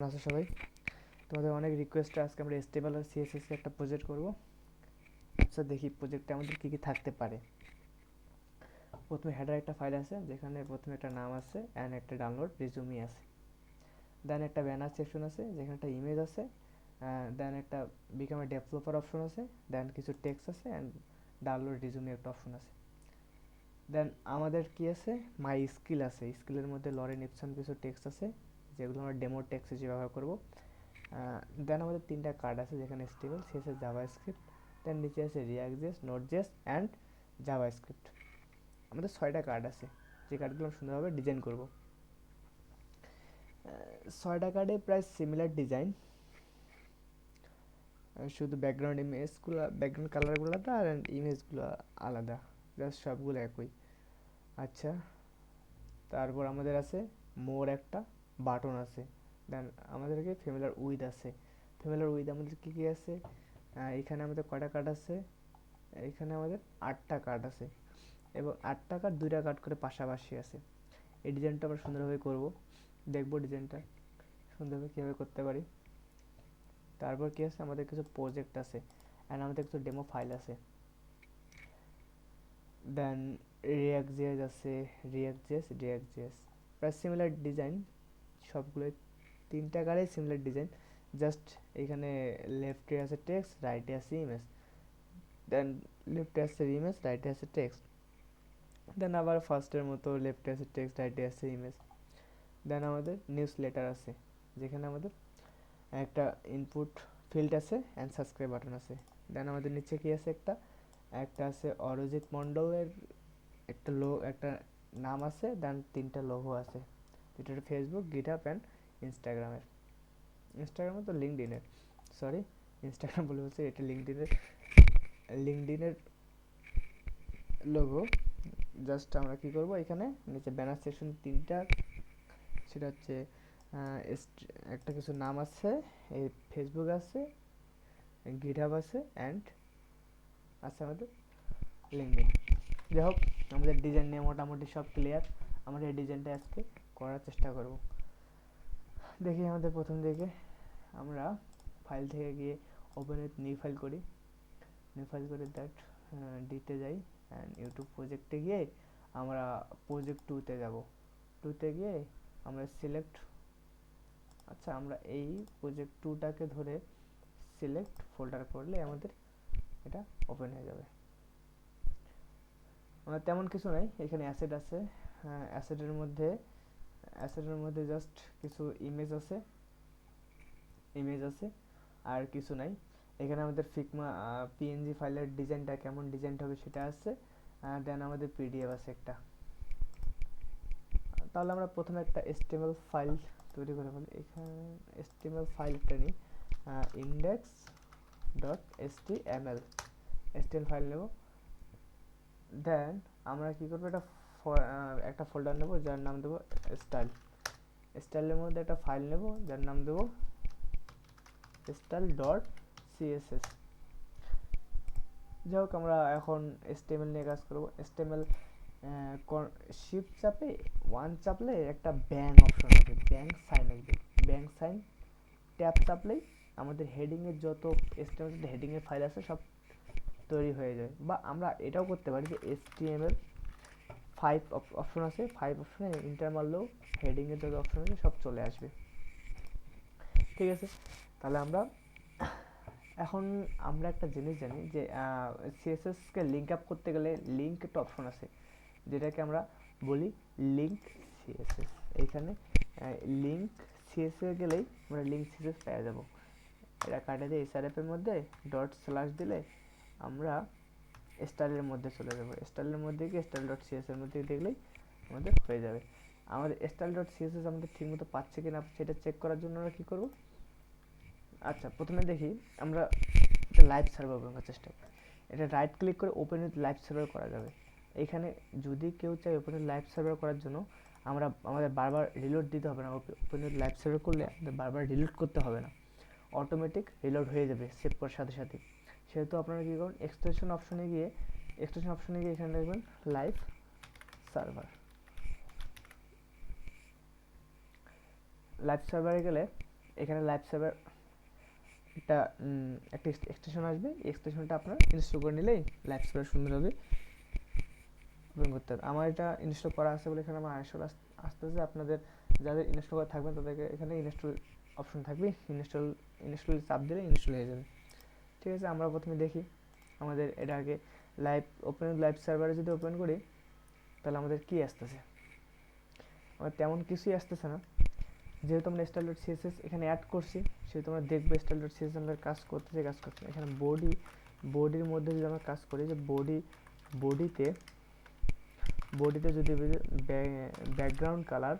আছো সবাই? তোমাদের অনেক রিকোয়েস্ট আজকে আমরা স্টেবল আর সিএসএস এর একটা প্রজেক্ট করব। আচ্ছা দেখি প্রজেক্টে আমাদের কি কি থাকতে পারে। প্রথমে হেডার একটা ফাইল আছে, যেখানে প্রথমে একটা নাম আছে অ্যান্ড একটা ডাউনলোড রিজুমি আছে। দেন একটা ব্যানার সেকশন আছে, যেখানে একটা ইমেজ আছে দেন একটা বিকাম ডেভেলপার অপশন আছে দেন কিছু টেক্সট আছে অ্যান্ড ডাউনলোড রিজুমি একটা অপশন আছে। দেন আমাদের কি আছে? মাই স্কিল আছে। স্কিলের মধ্যে লরেন ইপসন কিছু টেক্সট আছে। যেগুলো আমরা ডেমো টেক্সট হিসেবে ব্যবহার করব। দেন আমাদের তিনটা কার্ড আছে যেখানে স্টেবল শেষে জাভা স্ক্রিপ্ট দেন নিচে আছে React JS Node JS and JavaScript আমাদের ছয়টা কার্ড আছে, যে কার্ডগুলো আমরা সুন্দরভাবে ডিজাইন করব। ছয়টা কার্ডে প্রায় সিমিলার ডিজাইন শুধু ব্যাকগ্রাউন্ড ইমেজগুলো ব্যাকগ্রাউন্ড কালারগুলো আলাদা আর ইমেজগুলো আলাদা জাস্ট সবগুলো একই। আচ্ছা তারপর আমাদের আছে মোর একটা। বাটন আছে। দেন আমাদেরকে ফ্যামিলার উইথ আছে। ফ্যামিলার উইথ আমাদের কী কী আছে? এখানে আমাদের কয়টা কার্ড আছে? এখানে আমাদের আটটা কার্ড আছে। এবং আটটা কার্ড দুইটা কার্ড করে পাশাপাশি আছে। এই ডিজাইনটা আমরা সুন্দরভাবে করব। দেখব ডিজাইনটা সুন্দরভাবে কীভাবে করতে পারি। তারপর কী আছে? আমাদের কিছু প্রজেক্ট আছে। অ্যান্ড আমাদের কিছু ডেমো ফাইল আছে। দেন রিয়াক্ট জিএস আছে। রিয়াক্ট জিএস রিয়াক্ট জিএস প্রায় সিমিলার ডিজাইন সবগুলোই তিনটা গাড়ি সিমিলার ডিজাইন জাস্ট এখানে লেফটে আছে টেক্সট রাইটে আছে ইমেজ দেন লেফটে আছে ইমেজ রাইটে আছে টেক্সট দেন আবার ফার্স্টের মতো লেফটে আছে টেক্সট রাইটে আছে ইমেজ দেন আমাদের নিউজ লেটার আছে, যেখানে আমাদের একটা ইনপুট ফিল্ড আছে অ্যান্ড সাবস্ক্রাইব বাটন আছে দেন আমাদের নিচে কী আছে একটা একটা আছে অরিজিৎ মণ্ডলের একটা লো, একটা নাম আছে দেন তিনটা লোগো আছে। এটা হচ্ছে ফেসবুক গিটহাব অ্যান্ড ইনস্টাগ্রামের ইনস্টাগ্রামে তো লিঙ্কডিনের সরি ইনস্টাগ্রাম বলে বলছে, এটা লিঙ্কডিনের লিঙ্কডিনের লোগো জাস্ট আমরা কী করব, এখানে নিচে ব্যানার সেকশন তিনটা। সেটা হচ্ছে একটা কিছু নাম আছে, এই ফেসবুক আছে গিটহাব আছে অ্যান্ড আছে আমাদের লিঙ্কডিন যাই হোক, আমাদের ডিজাইন নিয়ে মোটামুটি সব ক্লিয়ার আমাদের এই ডিজাইনটা আজকে করার চেষ্টা করব। দেখি আমাদের প্রথম দিকে আমরা ফাইল থেকে গিয়ে ওপেন নিউ ফাইল করি। নিউ ফাইল করে দ্যাট ডিতে যাই অ্যান্ড ইউটিউব প্রজেক্টে গিয়ে আমরা প্রজেক্ট টুতে যাব। টুতে গিয়ে আমরা সিলেক্ট আচ্ছা আমরা এই প্রজেক্ট টুটাকে ধরে সিলেক্ট ফোল্ডার করলে আমাদের এটা ওপেন হয়ে যাবে। আমরা তেমন কিছু নাই, এখানে অ্যাসেট আছে। অ্যাসেটের মধ্যে অ্যাসেটের মধ্যে জাস্ট কিছু ইমেজ আছে। ইমেজ আছে, আর কিছু নাই। এখানে আমাদের ফিকমা পিএনজি ফাইলের ডিজাইনটা কেমন ডিজাইনটা হবে সেটা আছে দেন আমাদের পিডিএফ আছে একটা। তাহলে আমরা প্রথমে একটা এসটিএমএল ফাইল তৈরি করে ফেলি। এখানে এসটিএমএল ফাইলটা নিই index dot HTML HTML file নেব। দেন আমরা কি করব? এটা একটা ফোল্ডার নেব, যার নাম দেবো স্টাইল স্টাইলের মধ্যে একটা ফাইল নেব, যার নাম দেবো স্টাইল ডট সিএসএস যাই হোক, আমরা এখন এসটিএমএল নিয়ে কাজ করব। এসটিএমএল শিফট চাপে ওয়ান চাপলে একটা ব্যাং অপশন আসবে ব্যাংক সাইন আসবে। ব্যাংক সাইন ট্যাপ চাপলেই আমাদের হেডিংয়ের যত এসটিএমএল হেডিংয়ের ফাইল আছে সব তৈরি হয়ে যায়। বা আমরা এটাও করতে পারি যে এসটিএমএল ফাইভ অপশন আছে ফাইভ অপশনে ইন্টার মারলেও হেডিংয়ের যত অপশন আছে সব চলে আসবে। ঠিক আছে? তাহলে আমরা এখন, আমরা একটা জিনিস জানি যে সিএসএসকে লিঙ্ক আপ করতে গেলে লিঙ্ক একটা অপশন আছে, যেটাকে আমরা বলি লিঙ্ক সিএসএস এইখানে লিঙ্ক সিএসএস গেলেই আমরা লিঙ্ক সিএসএস পেয়ে যাব। এটা কাটে দিয়ে এসআরএফের মধ্যে ডট স্ল্যাশ দিলে আমরা স্টাইলের মধ্যে চলে যাব। স্টাইলের মধ্যে গিয়ে স্টাইল ডট সিএস এর মধ্যে দেখলেই আমাদের হয়ে যাবে। আমাদের স্টাইল ডট সিএসএস আমাদের ঠিকমতো পাচ্ছে কিনা সেটা চেক করার জন্য আমরা কী করব? আচ্ছা প্রথমে দেখি আমরা একটা লাইভ সার্ভার করার চেষ্টা করি। এটা রাইট ক্লিক করে ওপেন উইথ লাইভ সার্ভার করা যাবে। এখানে যদি কেউ চায় ওপেন উইথ লাইভ সার্ভার করার জন্য, আমরা, আমাদের বারবার রিলোড দিতে হবে না। ওপেন উইথ লাইভ সার্ভার করলে আমাদের বারবার রিলোড করতে হবে না। অটোমেটিক রিলোড হয়ে যাবে সেভ করার সাথে সাথে। সেহেতু আপনারা কী করুন এক্সটেনশন অপশনে গিয়ে এক্সটেনশন অপশনে গিয়ে এখানে দেখবেন লাইভ সার্ভার লাইভ সার্ভারে গেলে এখানে লাইভ সার্ভার একটা একটা এক্সটেনশন আসবে। এই এক্সটেনশনটা আপনার ইনস্টল করে নিলেই লাইভ সার্ভার সুন্দরভাবে ওপেন করতে হবে। আমার এটা ইনস্টল করা আছে বলে এখানে আমার আইসল আসতেছে। আপনাদের যাদের ইনস্টল করা থাকবেন তাদেরকে এখানে ইনস্টল অপশন থাকবে। ইনস্টল ইনস্টল চাপ দিলে ইনস্টল হয়ে যাবে। ঠিক আছে, আমরা প্রথমে দেখি। আমাদের এটা আগে লাইভ ওপেন লাইভ সার্ভারে যদি ওপেন করি, তাহলে আমাদের কি আসতেছে? আমার তেমন কিছুই আসতেছে না। যেহেতু আমরা স্টাইল ডট সিএসএস এখানে অ্যাড করছি, সেহেতু আমরা দেখব স্টাইল ডট সিএসএস আমরা কাজ করতেছে, কাজ করছে এখানে বডি বডির মধ্যে যদি আমরা কাজ করি, যে বডি বডিতে বডিতে যদি ব্যাকগ্রাউন্ড কালার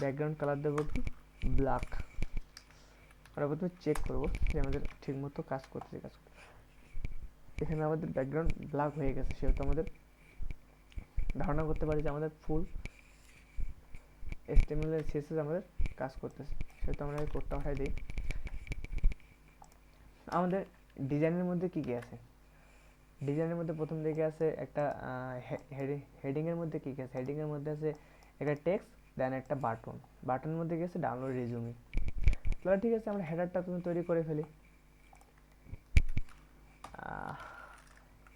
ব্যাকগ্রাউন্ড কালার দেবো কি? ব্ল্যাক আমরা প্রথমে চেক করব যে আমাদের ঠিকমতো কাজ করতেছে কাজ এখানে আমাদের ব্যাকগ্রাউন্ড ব্ল্যাক হয়ে গেছে, সেহেতু আমাদের ধারণা করতে পারি যে আমাদের ফুল এস্টিমেলের সিএসএস আমাদের কাজ করতেছে। সেহেতু আমরা এই কোডটা উঠাই দিই। আমাদের ডিজাইনের মধ্যে কি কি আছে? ডিজাইনের মধ্যে প্রথম দিকে আছে একটা হেডিংয়ের মধ্যে কি কি আছে? হেডিংয়ের মধ্যে আছে একটা টেক্সট দেন একটা বাটন বাটনের মধ্যে আছে? ডাউনলোড রেজুমি তাহলে ঠিক আছে, আমরা হেডারটা তুমি তৈরি করে ফেলি।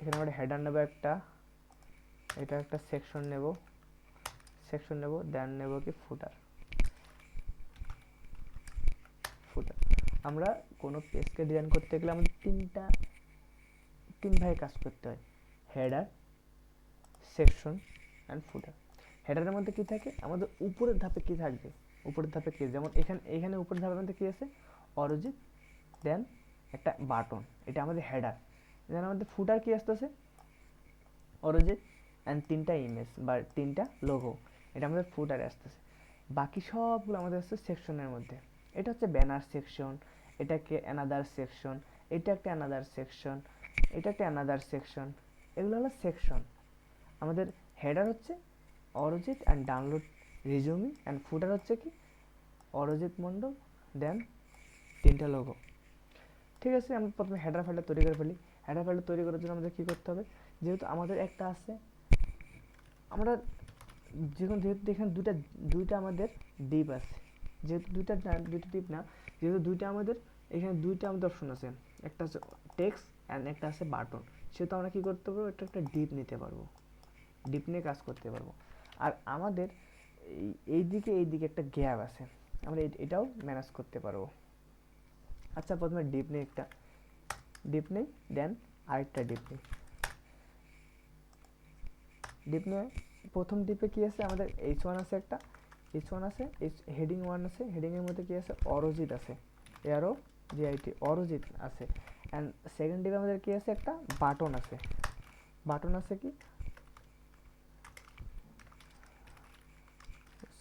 এখানে আমরা হেডার নেব একটা। এটা একটা সেকশন নেব। সেকশন নেব দেন নেব কি ফুটার ফুটার আমরা কোনো পেজকে ডিজাইন করতে গেলে আমাদের তিনটা, তিন ভাগে কাজ করতে হয়। হেডার সেকশন অ্যান্ড ফুটার হেডারের মধ্যে কি থাকে? আমাদের উপরের ধাপে কি থাকবে? উপরের ধাপে কি যেমন এখানে এখানে উপরের ধাপের মধ্যে কি আছে, অরিজিৎ দেন একটা বাটন, এটা আমাদের হেডার দেন আমাদের ফুটার কি আসতেছে? অরিজিৎ অ্যান্ড তিনটা ইমেজ বা তিনটা লোগো এটা আমাদের ফুটারে আসতেছে। বাকি সবগুলো আমাদের আসছে সেকশনের মধ্যে। এটা হচ্ছে ব্যানার সেকশন এটাকে অ্যানাদার সেকশন এটা একটা অ্যানাদার সেকশন এটা একটা অ্যানাদার সেকশন এগুলো হলো সেকশন আমাদের হেডার হচ্ছে Arijit and download resume and footer হচ্ছে কি? অরিজিৎ মণ্ডল দেন তিনটা লোগো ঠিক আছে, আমরা প্রথমে হেডার ফাইলটা তৈরি করে ফেলি। হেডার ফাইলটা তৈরি করার জন্য আমাদের কী করতে হবে? যেহেতু আমাদের একটা আছে, আমরা যখন যেহেতু এখানে দুইটা দুইটা আমাদের ডিপ আছে। যেহেতু দুইটা দুইটা ডিপ না, যেহেতু দুইটা আমাদের, এখানে দুইটা আমাদের অপশন আছে। একটা আছে টেক্সট অ্যান্ড একটা আছে বাটন সেহেতু আমরা কী করতে পারব? একটা একটা ডিপ নিতে পারব। ডিপ নিয়ে কাজ করতে পারব। আর আমাদের এই দিকে এই দিকে একটা গ্যাপ আছে। আমরা এটাও ম্যানেজ করতে পারব। আচ্ছা প্রথমে ডিপ নেই একটা। ডিপ নেই দেন আরেকটা ডিপ নেই। ডিপ নিয়ে প্রথম ডিপে কি আছে? আমাদের এইচ ওয়ান আছে একটা। এইচ ওয়ান আছে এইচ হেডিং ওয়ান আছে হেডিংয়ের মধ্যে কি আছে? অরজিৎ আছে। এআরও জিআইটি অরজিৎ আছে। অ্যান্ড সেকেন্ড ডিপে আমাদের কী আছে? একটা বাটন আছে। বাটন আছে কি?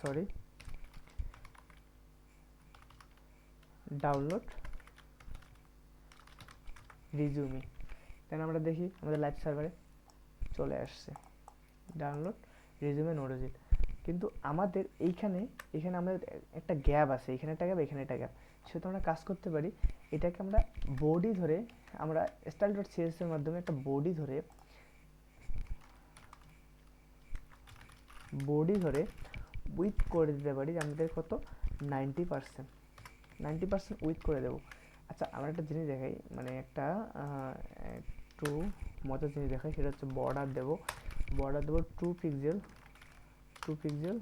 সরি ডাউনলোড রিজুমি দেন আমরা দেখি আমাদের লাইভ সার্ভারে চলে আসছে। ডাউনলোড রিজুমে নোরোজিট কিন্তু আমাদের এইখানে, এখানে আমাদের একটা গ্যাপ আছে। এখানে একটা গ্যাপ এখানে একটা গ্যাপ সেহেতু আমরা কাজ করতে পারি। এটাকে আমরা বডি ধরে আমরা স্টাইল ডট সিএস এর মাধ্যমে একটা বডি ধরে বডি ধরে উইথ করে দিতে পারি যে আমাদের কত? Ninety percent ninety percent width করে দেবো। আচ্ছা আমরা একটা জিনিস দেখাই মানে একটা একটু মজার জিনিস দেখাই, সেটা হচ্ছে বর্ডার দেবো। বর্ডার দেবো two pixel two pixel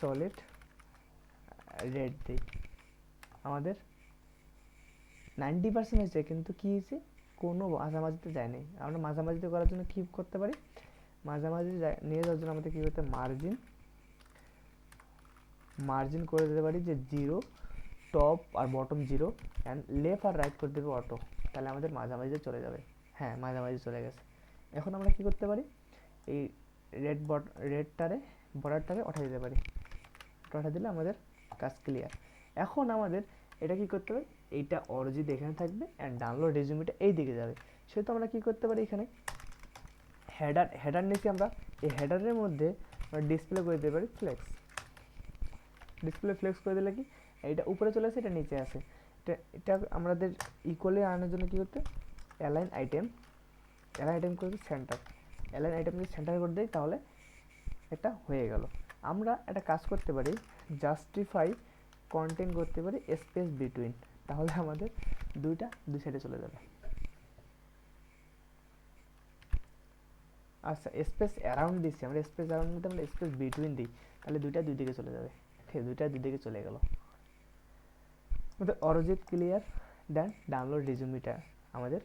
solid red দিই আমাদের নাইনটি পার্সেন্ট হয়েছে, কিন্তু কী হয়েছে? কোনো মাঝামাঝিতে যায়নি। আমরা মাঝামাঝিতে করার জন্য কী করতে পারি। মাঝামাঝি নিয়ে যাওয়ার জন্য আমাদের কী করতে মার্জিন মার্জিন করে দিতে পারি যে জিরো টপ আর বটম জিরো অ্যান্ড লেফট আর রাইট করে দেবে অটো তাহলে আমাদের মাঝামাঝিতে চলে যাবে। হ্যাঁ মাঝামাঝি চলে গেছে। এখন আমরা কি করতে পারি? এই রেড বট রেডটারে বর্ডারটারে উঠা দিতে পারি। উঠা দিলে আমাদের কাজ ক্লিয়ার এখন আমাদের এটা কি করতে হবে? এইটা অরিজিৎ এখানে থাকবে অ্যান্ড ডাউনলোড রেজুমিটা এই দিকে যাবে। সেহেতু আমরা কি করতে পারি এখানে? হেডার হেডার নিচে আমরা। এই হেডারের মধ্যে আমরা ডিসপ্লে করে দিতে পারি ফ্লেক্স ডিসপ্লে ফ্লেক্স করে দিলে কি? এটা উপরে চলে আসে, এটা নিচে আসে। এটা এটা আমাদের ইকুয়ালি আনার জন্য কী করতে অ্যালাইন আইটেম অ্যালাইন আইটেম করে সেন্টার অ্যালাইন আইটেম যদি সেন্টার করে দিই, তাহলে এটা হয়ে গেল। আমরা একটা কাজ করতে পারি জাস্টিফাই কন্টেন্ট করতে পারি স্পেস বিটুইন তাহলে আমাদের দুইটা, দুই সাইডে চলে যাবে। আচ্ছা স্পেস অ্যারাউন্ড দিচ্ছি আমরা স্পেস অ্যারাউন্ড মধ্যে আমরা স্পেস বিটুইন দিই। তাহলে দুইটা দুই দিকে চলে যাবে। ঠিক দুইটা দুই দিকে চলে গেল। আমাদের অরজিৎ ক্লিয়ার দেন ডাউনলোড রিজুমিটা আমাদের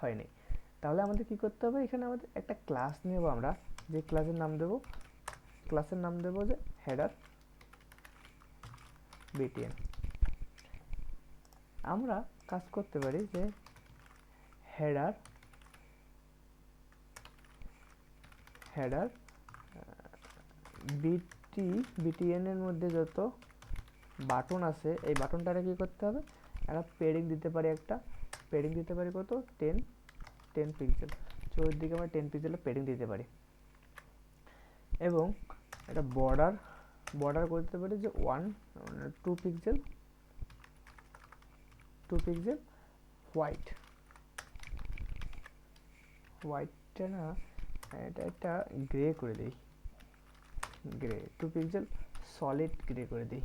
হয়নি। তাহলে আমাদের কি করতে হবে? এখানে আমাদের একটা ক্লাস নেব আমরা। যে ক্লাসের নাম দেব ক্লাসের নাম দেব যে হেডার বিটিএন আমরা কাজ করতে পারি যে হেডার হেডার বিটি বিটিএন এর মধ্যে যত বাটন আছে, এই বাটনটারে কি করতে হবে? একটা পেডিং দিতে পারি একটা পেডিং দিতে পারি কত? টেন টেন পিক্সেল চতুর্দিকে আমরা টেন পিক্সেলের পেডিং দিতে পারি। এবং একটা বর্ডার বর্ডার করতে পারি যে one two pixel two pixel white হোয়াইটটা না, এটা একটা গ্রে করে দিই। Grey two pixel solid grey করে দিই।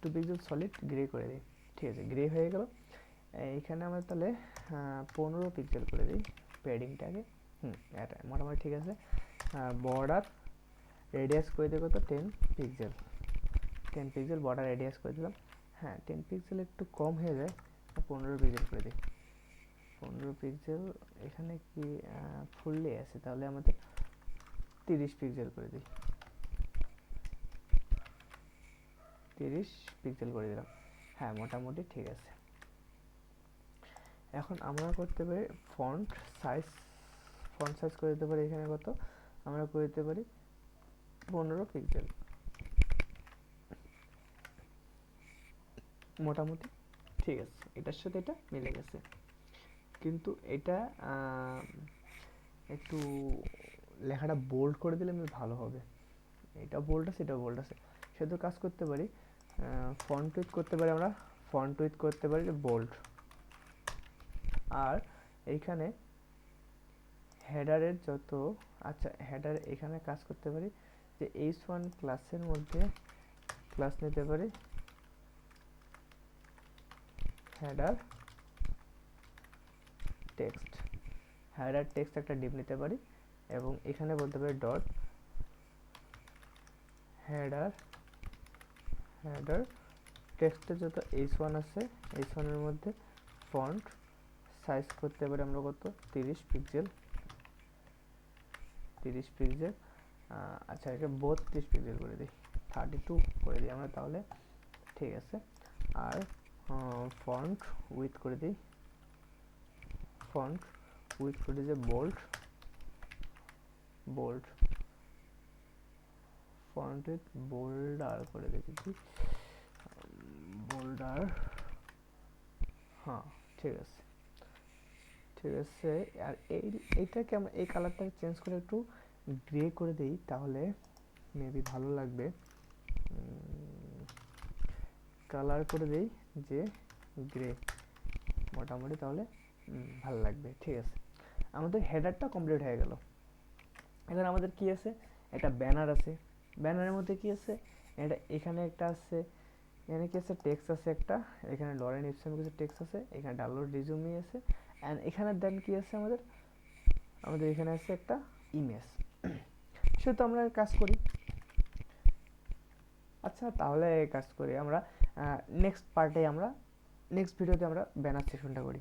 টু পিক্সেল সলিড গ্রে করে দিই। ঠিক আছে গ্রে হয়ে গেল। এইখানে আমরা তাহলে পনেরো পিক্সেল করে দিই প্যাডিংটাকে হুম, এটা মোটামুটি ঠিক আছে। বর্ডার রেডিয়াস করে দেবো তো ten pixel ten pixel border radius করে দিলাম। হ্যাঁ টেন পিক্সেল একটু কম হয়ে যায় পনেরো পিক্সেল করে দিই। পনেরো পিক্সেল এখানে কি ফুললি আছে? তাহলে আমাদের তিরিশ পিক্সেল করে দিই। তিরিশ পিক্সেল করে দিলাম। হ্যাঁ মোটামুটি ঠিক আছে। এখন আমরা করতে পারি ফন্ট সাইজ ফন্ট সাইজ করে দিতে পারি এখানে কত? আমরা করে দিতে পারি পনেরো পিক্সেল মোটামুটি ঠিক আছে। এটার সাথে এটা মিলে গেছে। কিন্তু এটা একটু লেখাটা বোল্ড করে দিলে আমি ভালো হবে। এটা বোল্ড আছে, এটা বোল্ড আছে। সেহেতু কাজ করতে পারি। ফন্ট উইথ করতে পারি আমরা। ফন্ট উইথ করতে পারি বোল্ড আর এইখানে হেডারের যত আচ্ছা হেডার এখানে কাজ করতে পারি যে এইচ ওয়ান ক্লাসের মধ্যে ক্লাস নিতে পারি। হেডার টেক্সট হেডার টেক্সট একটা ডিপ নিতে পারি। এবং এখানে বলতে পারি ডট হেডার হেডার টেক্সটে যত এইচ ওয়ান আছে এইচ ওয়ানের মধ্যে ফন্ট সাইজ করতে পারি আমরা কত? তিরিশ পিক্সেল তিরিশ পিক্সেল আচ্ছা এটা বত্রিশ পিক্সেল করে দিই থার্টি টু করে দিই আমরা তাহলে, ঠিক আছে, আর ফন্ট উইথ করে দিই ফন্ট উইথ করে দিই যে বোল্ড বোল্ড ফন্ট বোল্ডার করে দিয়েছি বোল্ডার হ্যাঁ ঠিক আছে। ঠিক আছে, আর এই এইটাকে আমরা এই কালারটাকে চেঞ্জ করে একটু গ্রে করে দিই, তাহলে মেবি ভালো লাগবে। কালার করে দেই যে গ্রে মোটামুটি তাহলে ভালো লাগবে, ঠিক আছে। আমাদের হেডারটা কমপ্লিট হয়ে গেল। এখন আমাদের কি আছে? একটা ব্যানার আছে। ব্যানারের মধ্যে কি আছে? এটা এখানে একটা আছে, এখানে কি আছে? টেক্সট আছে একটা, এখানে লরেন ইপসন কিছু টেক্সট আছে, এখানে ডাউনলোড রিজুমি আছে অ্যান্ড এখানে দেন কি আছে আমাদের? আমাদের এখানে আছে একটা ইমেজ সেহেতু আমরা কাজ করি। আচ্ছা তাহলে কাজ করি আমরা নেক্সট পার্টে আমরা নেক্সট ভিডিওতে আমরা ব্যানার সেশনটা করি।